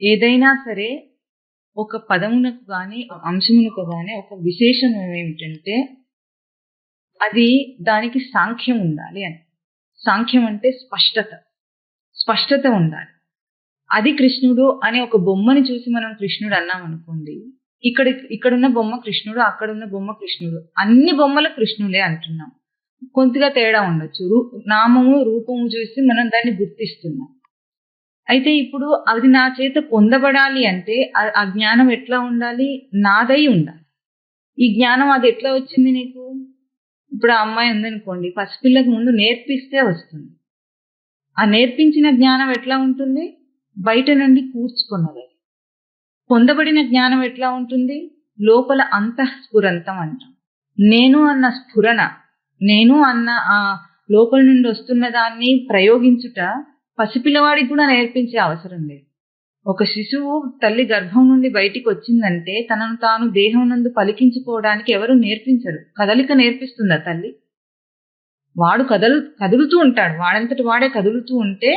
ఏదైనా సరే ఒక పదమునకు కానీ అంశమునకు కానీ ఒక విశేషణం ఏమిటంటే అది దానికి సాంఖ్యం ఉండాలి అని. సాంఖ్యం అంటే స్పష్టత. స్పష్టత ఉండాలి. అది కృష్ణుడు అనే ఒక బొమ్మని చూసి మనం కృష్ణుడు అన్నాం అనుకోండి ఇక్కడ ఇక్కడున్న బొమ్మ కృష్ణుడు అక్కడున్న బొమ్మ కృష్ణుడు అన్ని బొమ్మలు కృష్ణులే అంటున్నాం. కొంతగా తేడా ఉండొచ్చు. రూ నామము రూపము చూసి మనం దాన్ని గుర్తిస్తున్నాం. అయితే ఇప్పుడు అది నా చేత పొందబడాలి అంటే ఆ- జ్ఞానం ఎట్లా ఉండాలి? నాదై ఉండాలి. ఈ జ్ఞానం అది ఎట్లా వచ్చింది నీకు? ఇప్పుడు ఆ అమ్మాయి ఉందనుకోండి పసిపిల్లకి ముందు నేర్పిస్తే వస్తుంది. ఆ నేర్పించిన జ్ఞానం ఎట్లా ఉంటుంది? బయట నుండి కూర్చుకున్నది పొందబడిన జ్ఞానం ఎట్లా ఉంటుంది? లోపల అంతఃస్ఫురంతం అంటాం. నేను అన్న స్ఫురణ నేను అన్న ఆ లోపల నుండి వస్తున్న దాన్ని ప్రయోగించుట పసిపిల్లవాడికి కూడా నేర్పించే అవసరం లేదు. ఒక శిశువు తల్లి గర్భం నుండి బయటికి వచ్చిందంటే తనను తాను దేహం నందు పలికించుకోవడానికి ఎవరు నేర్పించరు. కదలిక నేర్పిస్తుందా తల్లి? వాడు కదలు కదులుతూ ఉంటాడు. వాడంతటి వాడే కదులుతూ ఉంటే